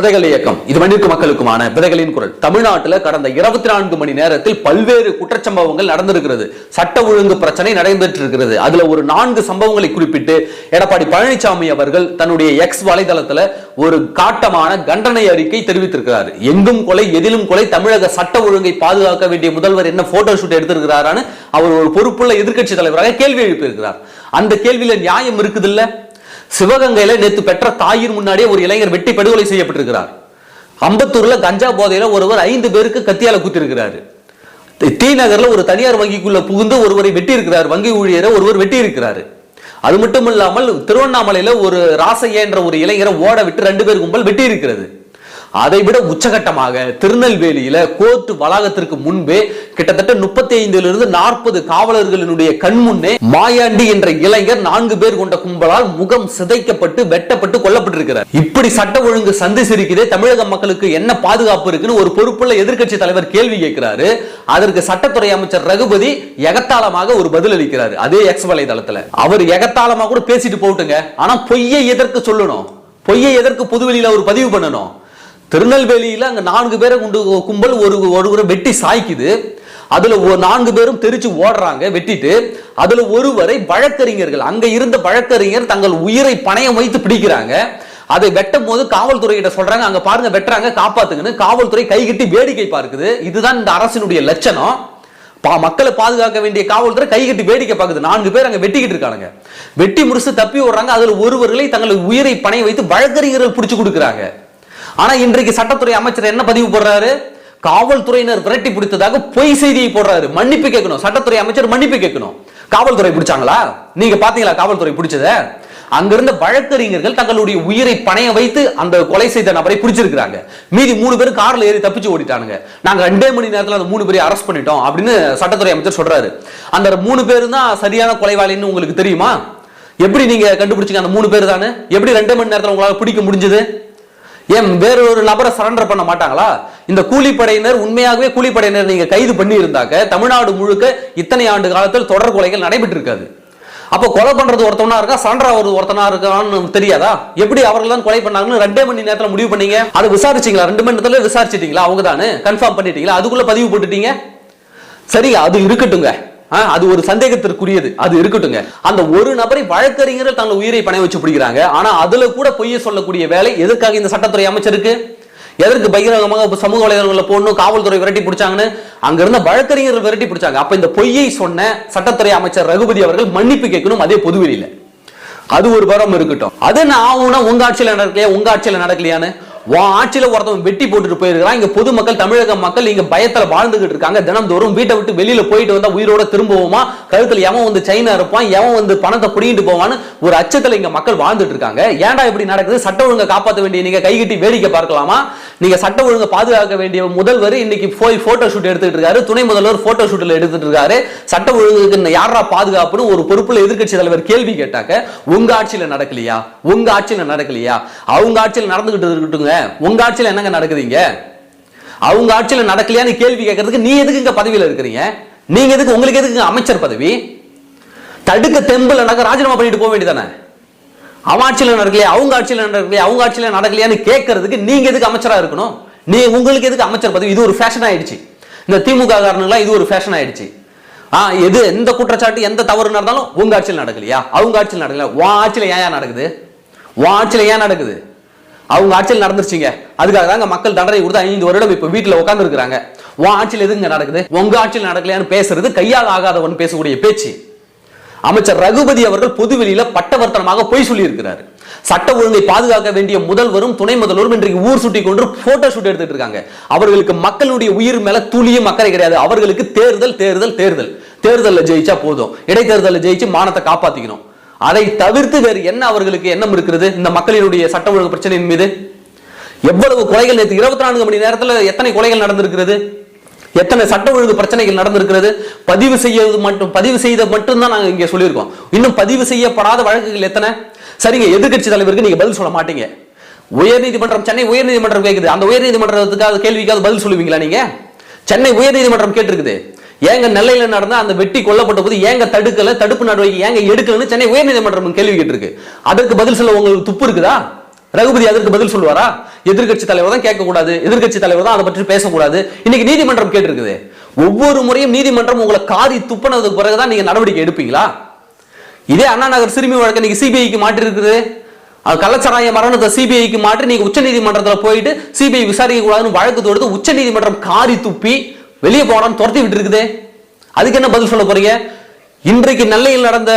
விதைகள் இயக்கம். இது மண்ணிற்கு மக்களுக்குமான விதைகளின் குரல். தமிழ்நாட்டில் கடந்த இருபத்தி நான்கு மணி நேரத்தில் பல்வேறு குற்றச்சம்பவங்கள் நடந்திருக்கிறது. சட்ட ஒழுங்கு பிரச்சனை நடைபெற்று இருக்கிறது அதுல ஒரு நான்கு சம்பவங்களை குறிப்பிட்டு எடப்பாடி பழனிசாமி அவர்கள் தன்னுடைய எக்ஸ் வலைதளத்துல ஒரு காட்டமான கண்டனை அறிக்கை தெரிவித்திருக்கிறார். எங்கும் கொலை எதிலும் கொலை தமிழக சட்ட ஒழுங்கை பாதுகாக்க வேண்டிய முதல்வர் என்ன போட்டோ ஷூட் எடுத்திருக்கிறாரான்னு அவர் ஒரு பொறுப்புள்ள எதிர்கட்சி தலைவராக கேள்வி எழுப்பியிருக்கிறார். அந்த கேள்வியில நியாயம் இருக்குதுல்ல? சிவகங்கையில நேற்று பெற்ற தாயின் முன்னாடியே ஒரு இளைஞர் வெட்டி படுகொலை செய்யப்பட்டிருக்கிறார். அம்பத்தூர்ல கஞ்சா போதையில ஒருவர் ஐந்து பேருக்கு கத்தியால குத்திருக்கிறாரு. டி நகர்ல ஒரு தனியார் வங்கிக்குள்ள புகுந்து ஒருவரை வெட்டி இருக்கிறார் வங்கி ஊழியரை ஒருவர் வெட்டி இருக்கிறாரு அது மட்டும் இல்லாமல் திருவண்ணாமலையில ஒரு ராசையா என்ற ஒரு இளைஞரை ஓட விட்டு ரெண்டு பேர் கும்பல் வெட்டி இருக்கிறது அதை விட உச்சகட்டமாக திருநெல்வேலியில கோர்ட் வளாகத்திற்கு முன்பே கிட்டத்தட்ட முப்பத்தி ஐந்துல இருந்து நாற்பது காவலர்களினுடைய கண் முன்னே மாயாண்டி என்ற இளைஞர் நான்கு பேர் கொண்ட கும்பலால் முகம் சிதைக்கப்பட்டு வெட்டப்பட்டு கொல்லப்பட்டிருக்கிறார். இப்படி சட்ட ஒழுங்கு சந்தி தமிழக மக்களுக்கு என்ன பாதுகாப்பு இருக்குன்னு ஒரு பொறுப்புள்ள எதிர்க்கட்சி தலைவர் கேள்வி கேட்கிறாரு. அதற்கு சட்டத்துறை அமைச்சர் ரகுபதி எகத்தாளமாக ஒரு பதில் அளிக்கிறாரு அதே எக்ஸ் வலைதளத்துல. அவர் எகத்தாளமா கூட பேசிட்டு போட்டுங்க ஆனா பொய்யை எதற்கு சொல்லணும்? பொய்யை எதற்கு புதுவெளியில அவர் பதிவு பண்ணணும்? திருநெல்வேலியில் அங்கே நான்கு பேரை கொண்டு கும்பல் ஒரு ஒருவரை வெட்டி சாய்க்குது. அதுல நான்கு பேரும் தெரிச்சு ஓடுறாங்க வெட்டிட்டு. அதுல ஒருவரை வழக்கறிஞர்கள் அங்க இருந்த வழக்கறிஞர் தங்கள் உயிரை பணயம் வைத்து பிடிக்கிறாங்க. அதை வெட்டும் போது காவல்துறையிட்ட சொல்றாங்க அங்க பாருங்க வெட்டுறாங்க காப்பாத்துங்கன்னு. காவல்துறை கைகட்டி வேடிக்கை பார்க்குது. இதுதான் இந்த அரசினுடைய லட்சணம். பா- மக்களை பாதுகாக்க வேண்டிய காவல்துறை கைகட்டி வேடிக்கை பார்க்குது. நான்கு பேர் அங்க வெட்டிக்கிட்டு இருக்காங்க வெட்டி முடிச்சு தப்பி ஓடுறாங்க. அதுல ஒருவர்களை தங்கள் உயிரை பணைய வைத்து வழக்கறிஞர்கள் பிடிச்சு கொடுக்குறாங்க. ஆனா இன்றைக்கு சட்டத்துறை அமைச்சர் என்ன பதிவு போடுறாரு? காவல்துறையினர் விரட்டி பிடித்ததாக பொய் செய்தியை போடுறாரு. மன்னிப்பு கேட்கணும். சட்டத்துறை அமைச்சர் மன்னிப்பு கேட்கணும். காவல்துறை பிடிச்சாங்களா? நீங்க பாத்தீங்களா காவல்துறை பிடிச்சத? அங்கிருந்த வழக்கறிஞர்கள் தங்களுடைய உயிரை பணைய வைத்து அந்த கொலை செய்த நபரை பிடிச்சிருக்கிறாங்க. மீதி மூணு பேர் கார்ல ஏறி தப்பிச்சு ஓடிட்டானுங்க. நாங்க ரெண்டே மணி நேரத்துல அந்த மூணு பேரை அரெஸ்ட் பண்ணிட்டோம் அப்படின்னு சட்டத்துறை அமைச்சர் சொல்றாரு. அந்த மூணு பேரும் தான் சரியான கொலைவாளின்னு உங்களுக்கு தெரியுமா? எப்படி நீங்க கண்டுபிடிச்சீங்க அந்த மூணு பேர் தானே? எப்படி ரெண்டே மணி நேரத்துல உங்களால பிடிக்க முடிஞ்சது? ஏன் வேற ஒரு நபரை சரண்டர் பண்ண மாட்டாங்களா? இந்த கூலிப்படையினர் உண்மையாகவே கூலிப்படையினர் நீங்க கைது பண்ணி இருந்தாக்க தமிழ்நாடு முழுக்க இத்தனை ஆண்டு காலத்தில் தொடர் கொலைகள் நடைபெற்று இருக்காது அப்போ கொலை பண்றது ஒருத்தவனா இருக்கா? சரண்டர் ஆகுறது ஒருத்தனா இருக்கான்னு தெரியாதா? எப்படி அவர்கள் தான் கொலை பண்ணாங்கன்னு ரெண்டே மணி நேரத்தில் முடிவு பண்ணீங்க? அதை விசாரிச்சீங்களா? ரெண்டு மணி நேரத்தில் விசாரிச்சிட்டீங்களா? அவங்க தானே கன்ஃபார்ம் பண்ணிட்டீங்களா? அதுக்குள்ள பதிவு போட்டுட்டீங்க? சரி அது இருக்கட்டுங்க அது ஒரு சந்தேகத்திற்குரியது. அது இருக்கட்டுங்க அந்த ஒரு நபரை வழக்கறிஞர்கள் தங்கள் உயிரை பணம் வச்சு பிடிக்கிறாங்க. ஆனா அதுல கூட பொய்ய சொல்லக்கூடிய வேலை எதற்காக இந்த சட்டத்துறை அமைச்சருக்கு? எதற்கு பகிரங்கமாக சமூக வலைதளங்களில் போடணும் காவல்துறை விரட்டி பிடிச்சாங்கன்னு? அங்க இருந்த வழக்கறிஞர்கள் விரட்டி பிடிச்சாங்க. அப்ப இந்த பொய்யை சொன்ன சட்டத்துறை அமைச்சர் ரகுபதி அவர்கள் மன்னிப்பு கேட்கணும் அதே பொதுவெளியில. அது ஒரு பரம் இருக்கட்டும். அது என்ன ஆகும்னா உங்க ஆட்சியில நடக்கலையா? உங்க ஆட்சியில நடக்கலையான்னு? உன் ஆட்சியில் ஒருத்தவன் வெட்டி போட்டுட்டு போயிருக்கிறான். இங்க பொதுமக்கள் தமிழக மக்கள் இங்க பயத்தில் வாழ்ந்துகிட்டு இருக்காங்க. தினந்தோறும் வீட்டை விட்டு வெளியில போயிட்டு வந்தா உயிரோட திரும்பவுமா? கழுத்துல எவன் வந்து சைனா இருப்பான்? எவன் வந்து பணத்தை புடிங்கிட்டு போவான்னு ஒரு அச்சத்தில் இங்க மக்கள் வாழ்ந்துட்டு இருக்காங்க. ஏன்டா இப்படி நடக்குது? சட்ட ஒழுங்கை காப்பாற்ற வேண்டிய நீங்க கைகட்டி வேடிக்கை பார்க்கலாமா? நீங்க சட்ட ஒழுங்கை பாதுகாக்க வேண்டிய முதல்வர் இன்னைக்கு போய் போட்டோ ஷூட் எடுத்துட்டு இருக்காரு. துணை முதல்வர் போட்டோ ஷூட்ல எடுத்துட்டு இருக்காரு. சட்ட ஒழுங்குக்கு யாரா பாதுகாப்புன்னு ஒரு பொறுப்புல எதிர்க்கட்சி தலைவர் கேள்வி கேட்டாக்க உங்க ஆட்சியில நடக்கலையா? உங்க ஆட்சியில நடக்கலையா? அவங்க ஆட்சியில் நடந்துகிட்டு இருக்கட்டுங்க உங்க ஆட்சியில் என்னங்க நடக்குதுங்க அவங்க ஆட்சியில் நடக்கலையான்னு கேள்வி கேட்கறதுக்கு நீ எதுக்கு இங்க பதவியில் இருக்கிறீங்க? நீங்க எதுக்கு உங்களுக்கு எதுக்கு அமைச்சர் பதவி? தடுக்க தெம்புல நடக்க ராஜினாமா பண்ணிட்டு போக வேண்டியதானே? அவன் ஆட்சியில் நடக்கலையா? அவங்க ஆட்சியில் நடக்கலையா? அவங்க ஆட்சியில் நடக்கலையான்னு கேட்கறதுக்கு நீங்க எதுக்கு அமைச்சரா இருக்கணும்? நீ உங்களுக்கு எதுக்கு அமைச்சர் பதவி? இது ஒரு ஃபேஷன் ஆயிடுச்சு. இந்த திமுக காரணங்களா இது ஒரு ஃபேஷன் ஆயிடுச்சு. ஆ எது? எந்த குற்றச்சாட்டு எந்த தவறு நடந்தாலும் உங்க ஆட்சியில் நடக்கலையா? அவங்க ஆட்சியில் நடக்கல உன் ஆட்சியில் ஏன் நடக்குது? உன் ஆட்சியில் ஏன் நடக்குது? அவங்க ஆட்சியில் நடந்துருச்சுங்க. அதுக்காக தாங்க மக்கள் தண்டனை கொடுத்து ஐந்து வருடம் இப்ப வீட்டில் உட்காந்துருக்குறாங்க உன் ஆட்சியில் எதுங்க நடக்குது? உங்க ஆட்சியில் நடக்கலையான்னு பேசுறது கையால் ஆகாதவன் பேசக்கூடிய பேச்சு. அமைச்சர் ரகுபதி அவர்கள் பொதுவெளியில பட்டவர்த்தனமாக பொய் சொல்லியிருக்கிறார். சட்ட ஒழுங்கை பாதுகாக்க வேண்டிய முதல்வரும் துணை முதல்வரும் இன்றைக்கு ஊர் சுட்டி கொண்டு போட்டோ ஷூட் எடுத்துட்டு இருக்காங்க. அவர்களுக்கு மக்களுடைய உயிர் மேல துளியும் அக்கறை கிடையாது. அவர்களுக்கு தேர்தல் தேர்தல் தேர்தல். தேர்தலில் ஜெயிச்சா போதும். இடைத்தேர்தலில் ஜெயிச்சு மானத்தை காப்பாத்திக்கணும். அதை தவிர்த்து வேறு என்ன அவர்களுக்கு எண்ணம் இருக்கிறது? இந்த மக்களினுடைய சட்ட ஒழுங்கு பிரச்சனையின் மீது? எவ்வளவு கொலைகள் நேற்று இருபத்தி நான்கு மணி நேரத்தில் எத்தனை கொலைகள் நடந்திருக்கிறது? எத்தனை சட்ட ஒழுங்கு பிரச்சனைகள் நடந்திருக்கிறது? பதிவு செய்யறது மட்டும் பதிவு செய்த மட்டும்தான் நாங்கள் இங்கே சொல்லியிருக்கோம். இன்னும் பதிவு செய்யப்படாத வழக்குகள் எத்தனை? சரிங்க எதிர்க்கட்சி தலைவருக்கு நீங்க பதில் சொல்ல மாட்டீங்க. உயர்நீதிமன்றம் சென்னை உயர்நீதிமன்றம் கேட்குது அந்த உயர்நீதிமன்றத்துக்காக கேள்விக்காக பதில் சொல்லுவீங்களா நீங்க? சென்னை உயர்நீதிமன்றம் கேட்டிருக்குது. ஏங்க நெல்லையில நடந்த அந்த வெட்டி கொல்லப்பட்ட போது ஏங்க தடுக்கல தடுப்பு நடவடிக்கை ஏங்க எடுக்கலன்னு சென்னை உயர்நீதிமன்றம் கேள்வி கேட்டிருக்கு. அதற்கு பதில் சொல்ல உங்களுக்கு துப்பு இருக்குதா? ரகுபதி அதற்கு பதில் சொல்லுவாரா? எதிர்க்கட்சி தலைவர் தான் கேட்கக்கூடாது எதிர்கட்சி தலைவர் தான் அதை பற்றி பேசக்கூடாது. இன்னைக்கு நீதிமன்றம் கேட்டிருக்குது. ஒவ்வொரு முறையும் நீதிமன்றம் உங்களை காரி துப்பினதுக்கு பிறகுதான் நீங்க நடவடிக்கை எடுப்பீங்களா? இதே அண்ணா நகர் சிறுமி வழக்கு நீங்க சிபிஐக்கு மாற்றிருக்குது கள்ளச்சாராய மரணத்தை சிபிஐக்கு மாற்றி நீங்க உச்ச நீதிமன்றத்தில் போயிட்டு சிபிஐ விசாரிக்க கூடாதுன்னு வழக்கு தொடுத்து உச்ச நீதிமன்றம் காரி துப்பி வெளியே போடான்னு துரத்தி விட்டு இருக்குது அதுக்கு என்ன பதில் சொல்ல போறீங்க? இன்றைக்கு நெல்லையில் நடந்த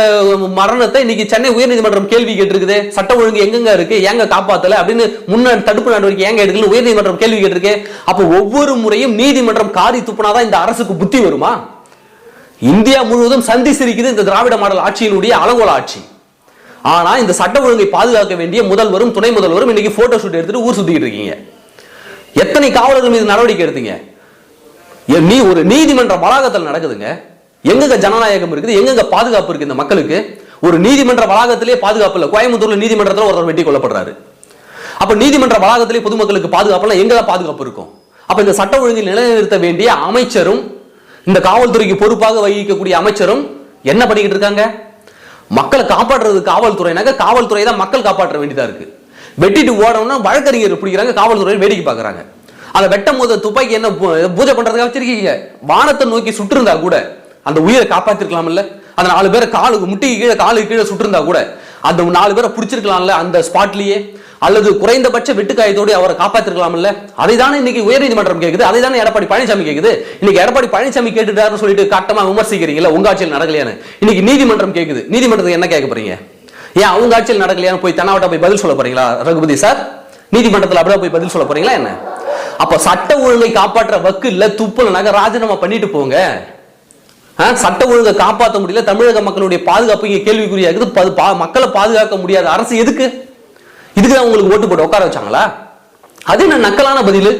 மரணத்தை இன்னைக்கு சென்னை உயர்நீதிமன்றம் கேள்வி கேட்டிருக்குது. சட்ட ஒழுங்கு எங்கெங்க இருக்கு? ஏங்க காப்பாத்தல? அப்படின்னு முன்ன தடுப்பு நடவடிக்கை ஏங்க எடுக்கல? உயர்நீதிமன்றம் கேள்வி கேட்டிருக்கு. அப்போ ஒவ்வொரு முறையும் நீதிமன்றம் காரி துப்புனாதான் இந்த அரசுக்கு புத்தி வருமா? இந்தியா முழுவதும் சந்தி சிரிக்குது இந்த திராவிட மாடல் ஆட்சியினுடைய அலங்கோல ஆட்சி. ஆனா இந்த சட்ட ஒழுங்கை பாதுகாக்க வேண்டிய முதல்வரும் துணை முதல்வரும் இன்னைக்கு போட்டோ ஷூட் எடுத்துட்டு ஊர் சுத்திக்கிட்டு இருக்கீங்க. எத்தனை காவலர்கள் மீது நடவடிக்கை எடுத்தீங்க? நீ ஒரு நீதிமன்ற வளாகத்தில் நடக்குதுங்க. எங்கெங்க ஜனநாயகம் இருக்குது எங்கெங்க பாதுகாப்பு இருக்கு இந்த மக்களுக்கு? ஒரு நீதிமன்ற வளாகத்திலே பாதுகாப்பு இல்லை. கோயம்புத்தூர்ல நீதிமன்றத்தில் ஒருத்தர் வெட்டி கொல்லப்படுறாரு. அப்ப நீதிமன்ற வளாகத்திலே பொதுமக்களுக்கு பாதுகாப்பு எங்க பாதுகாப்பு இருக்கும்? அப்ப இந்த சட்ட ஒழுங்கை நிலைநிறுத்த வேண்டிய அமைச்சரும் இந்த காவல்துறைக்கு பொறுப்பாக வகிக்கக்கூடிய அமைச்சரும் என்ன பண்ணிக்கிட்டு இருக்காங்க? மக்களை காப்பாற்றுறது காவல்துறைனாக்க காவல்துறை தான் மக்கள் காப்பாற்ற வேண்டியதா இருக்கு. வெட்டிட்டு ஓடணும்னா வழக்கறிஞர் பிடிக்கிறாங்க காவல்துறையை வேடிக்கை பார்க்குறாங்க. அதை வெட்டும் போது துப்பாக்கி என்ன பூஜை பண்றதுக்காக வச்சிருக்கீங்க. வானத்தை நோக்கி சுட்டிருந்தா கூட அந்த உயிரை காப்பாத்திருக்கலாம்ல? அந்த நாலு பேரை காலுக்கு முட்டிக்கு கீழே காலுக்கு கீழே சுட்டிருந்தா கூட அந்த நாலு பேரை பிடிச்சிருக்கலாம்ல அந்த ஸ்பாட்லயே? அல்லது குறைந்தபட்ச வெட்டுக்காயத்தோடு அவரை காப்பாத்திருக்கலாம்ல? அதை தானே இன்னைக்கு உயர்நீதிமன்றம் கேக்குது. அதை தானே எடப்பாடி பழனிசாமி கேக்குது. இன்னைக்கு எடப்பாடி பழனிசாமி கேட்டுட்டாருன்னு சொல்லிட்டு காட்டமா விமர்சிக்கிறீங்கல்ல உங்க ஆட்சியில் நடக்கலையான்னு? இன்னைக்கு நீதிமன்றம் கேக்குது. நீதிமன்றத்துக்கு என்ன கேட்க போறீங்க? ஏன் அவங்க ஆட்சியில் நடக்கலையான்னு போய் தன்னாவட்ட போய் பதில் சொல்ல போறீங்களா ரகுபதி சார்? நீதிமன்றத்தில் அப்படியே போய் பதில் சொல்ல போறீங்களா என்ன? அப்ப சட்ட ஒழுங்கை காப்பாற்ற வக்கு இல்ல துப்புலனாக்க ராஜினாமா பண்ணிட்டு போங்க. ஆ, சட்ட ஒழுங்கை காப்பாற்ற முடியல தமிழக மக்களுடைய பாதுகாப்பு இங்க கேள்விக்குறியா இருக்குது பா- மக்களை பாதுகாக்க முடியாத அரசு எதுக்கு? இதுக்கு தான் உங்களுக்கு ஓட்டு போட்டு உட்கார வச்சாங்களா? அது என்ன நக்கலான பதில்?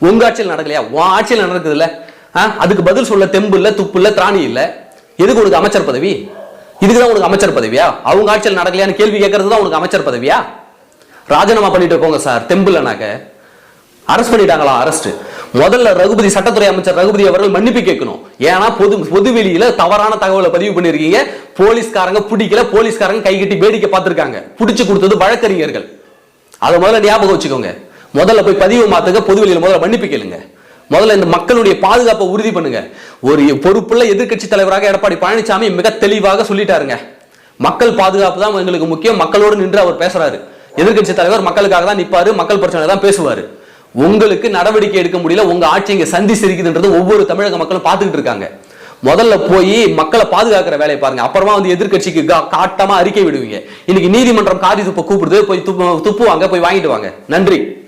உங்க ஆட்சியில் நடக்கலையா? உன் ஆட்சியில் நடக்குது இல்ல அதுக்கு பதில் சொல்ல தெம்பு இல்ல துப்பு இல்ல திராணி இல்ல. எதுக்கு உனக்கு அமைச்சர் பதவி? இதுக்கு தான் உனக்கு அமைச்சர் பதவியா? அவங்க ஆட்சியில் நடக்கலையான்னு கேள்வி கேட்கறது தான் உனக்கு அமைச்சர் பதவியா? ராஜினாமா பண்ணிட்டு போங்க சார் தெம்பு இல்லைனாக்க அரெஸ்ட் பண்ணிட்டாங்களா? அரெஸ்ட் முதல்ல ரகுபதி சட்டத்துறை அமைச்சர் ரகுபதி அவர்கள் மன்னிப்பு கேட்கணும். ஏன்னா பொது பொதுவெளியில தவறான தகவலை பதிவு பண்ணிருக்கீங்க. போலீஸ்காரங்க பிடிக்கல போலீஸ்காரங்க கை கட்டி வேடிக்கை பார்த்திருக்காங்க. பிடிச்சு கொடுத்தது வழக்கறிஞர்கள். அதை முதல்ல ஞாபகம் வச்சுக்கோங்க. முதல்ல போய் பதிவு மாத்துங்க பொதுவெளியில் முதல்ல மன்னிப்பு கேளுங்க. முதல்ல இந்த மக்களுடைய பாதுகாப்பை உறுதி பண்ணுங்க. ஒரு பொறுப்புள்ள எதிர்க்கட்சி தலைவராக எடப்பாடி பழனிசாமி மிக தெளிவாக சொல்லிட்டாருங்க. மக்கள் பாதுகாப்பு தான் எங்களுக்கு முக்கியம். மக்களோடு நின்று அவர் பேசுறாரு. எதிர்க்கட்சி தலைவர் மக்களுக்காக தான் நிப்பாரு. மக்கள் பிரச்சனை தான் பேசுவாரு. உங்களுக்கு நடவடிக்கை எடுக்க முடியல உங்க ஆட்சி இங்க சந்தி சிரிக்குதுன்றது ஒவ்வொரு தமிழக மக்களும் பார்த்துக்கிட்டு இருக்காங்க. முதல்ல போய் மக்களை பாதுகாக்கிற வேலையை பாருங்க. அப்புறமா வந்து எதிர்க்கட்சிக்கு காட்டமா அறிக்கை விடுவீங்க. இன்னைக்கு நீதிமன்றம் காதி துப்ப கூப்பிடுது போய் துப்பு துப்புவாங்க போய் வாங்கிட்டு வாங்க. நன்றி.